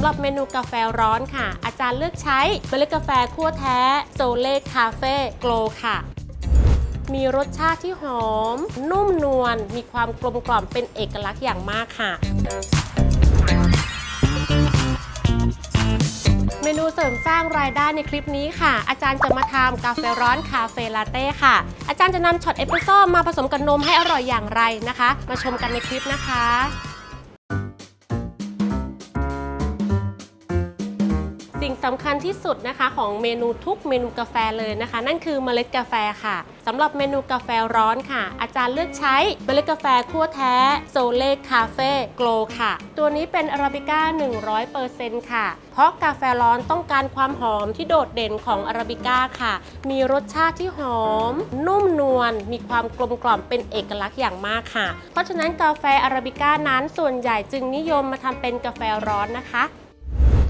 ำหรับเมนูกาแฟร้อนค่ะ อาจารย์เลือกใช้เมล็ดกาแฟคั่วแท้โซเล่คาเฟ่โกลค่ะมีรสชาติที่หอม นุ่มนวลมีความกลมกล่อมเป็นเอกลักษณ์อย่างมากค่ะ เมนูเสริมสร้างรายได้ในคลิปนี้ค่ะ อาจารย์จะมาทำกาแฟร้อนคาเฟ่ลาเต้ค่ะ อาจารย์จะนำช็อตเอสเปรสโซ่มาผสมกับนมให้อร่อยอย่างไรนะคะ มาชมกันในคลิปนะคะ สำคัญที่สุดนะคะ ของเมนูทุกเมนูกาแฟเลยนะคะ นั่นคือเมล็ดกาแฟค่ะสำหรับเมนูกาแฟร้อนค่ะ อาจารย์เลือกใช้เมล็ดกาแฟคั่วแท้โซเล่คาเฟ่โกลค่ะ ตัวนี้เป็นอาราบิก้า 100%ค่ะ เพราะกาแฟร้อนต้องการความหอมที่โดดเด่นของอาราบิก้าค่ะ มีรสชาติที่หอม นุ่มนวลมีความกลมกล่อมเป็นเอกลักษณ์อย่างมากค่ะ เพราะฉะนั้นกาแฟอาราบิก้านั้นส่วนใหญ่จึงนิยมมาทำเป็นกาแฟร้อนนะคะ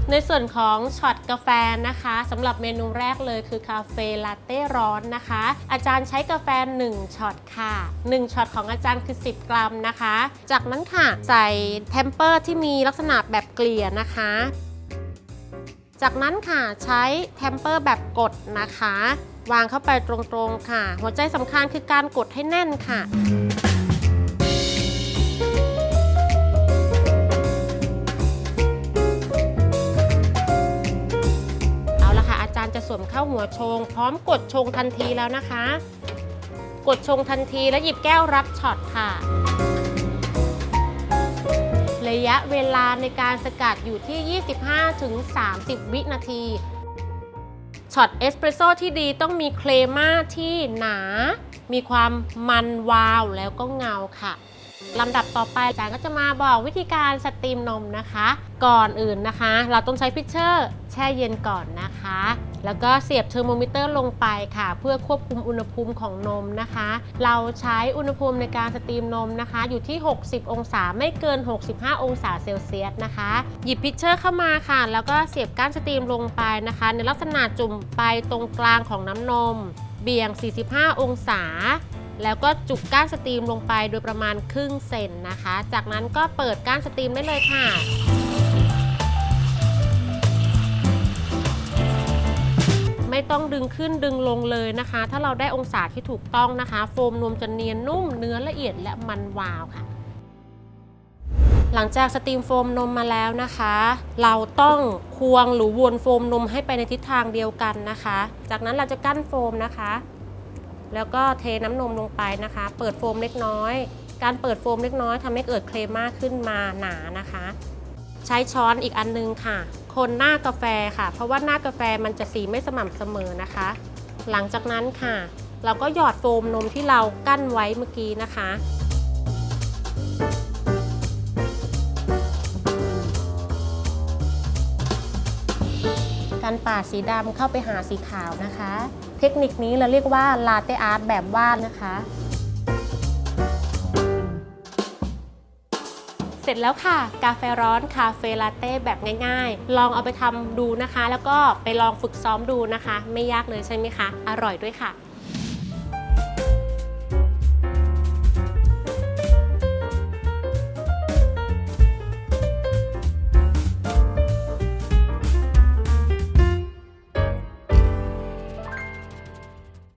ในส่วนของช็อตกาแฟนะคะสำหรับเมนูแรกเลยคือคาเฟ่ลาเต้ร้อนนะคะ อาจารย์ใช้กาแฟ 1ช็อตค่ะ1ช็อตของอาจารย์คือ 10 กรัมนะคะ จากนั้นค่ะใส่เทมเปอร์ที่มีลักษณะแบบเกลี่ยนะคะ จากนั้นค่ะใช้เทมเปอร์แบบกดนะคะ วางเข้าไปตรงๆค่ะ หัวใจสำคัญคือการกดให้แน่นค่ะ สวมเข้าหัวชง พร้อมกดชงทันทีแล้วนะคะ กดชงทันทีแล้วหยิบแก้วรับช็อตค่ะ ระยะเวลาในการสกัดอยู่ที่ 25-30 วินาทีช็อตเอสเปรสโซ่ที่ดีต้องมีเคลม่าที่หนา มีความมันวาวแล้วก็เงาค่ะลำดับต่อไปอาจารย์ก็จะมาบอกวิธีการสตรีมนมนะคะ ก่อนอื่นนะคะ เราต้องใช้พิชเชอร์ แช่เย็นก่อนนะคะ แล้วก็เสียบเทอร์โมมิเตอร์ลงไปค่ะ เพื่อควบคุมอุณหภูมิของนมนะคะ เราใช้อุณหภูมิในการสตรีมนมนะคะ อยู่ที่ 60 องศาไม่เกิน 65 องศาเซลเซียสนะคะ หยิบพิชเชอร์เข้ามาค่ะ แล้วก็เสียบก้านสตรีมลงไปนะคะ ในลักษณะจุ่มไปตรงกลางของน้ำนม เบี่ยง 45 องศาแล้วก็จุกก้านสตรีมลงไปโดยประมาณครึ่งเซนนะคะ จากนั้นก็เปิดก้านสตรีมได้เลยค่ะ ไม่ต้องดึงขึ้นดึงลงเลยนะคะ ถ้าเราได้องศาที่ถูกต้องนะคะ โฟมนมจะเนียนนุ่มเนื้อละเอียดและมันวาวค่ะ หลังจากสตรีมโฟมนมมาแล้วนะคะ เราต้องควงหรือวนโฟมนมให้ไปในทิศทางเดียวกันนะคะ จากนั้นเราจะกั้นโฟมนะคะ แล้วก็เทน้ำนมลงไปนะคะ เปิดโฟมเล็กน้อย การเปิดโฟมเล็กน้อยทำให้เกิดเคลมมากขึ้นมาหนานะคะ ใช้ช้อนอีกอันนึงค่ะ คนหน้ากาแฟค่ะ เพราะว่าหน้ากาแฟมันจะสีไม่สม่ำเสมอนะคะ หลังจากนั้นค่ะ เราก็หยอดโฟมนมที่เรากั้นไว้เมื่อกี้นะคะการปาดสีดำเข้าไปหาสีขาวนะคะ เทคนิคนี้เราเรียกว่าลาเตอาร์ตแบบวาดนะคะ เสร็จแล้วค่ะ กาแฟร้อนคาเฟ่ลาเต้แบบง่ายๆ ลองเอาไปทำดูนะคะ แล้วก็ไปลองฝึกซ้อมดูนะคะ ไม่ยากเลยใช่ไหมคะ อร่อยด้วยค่ะ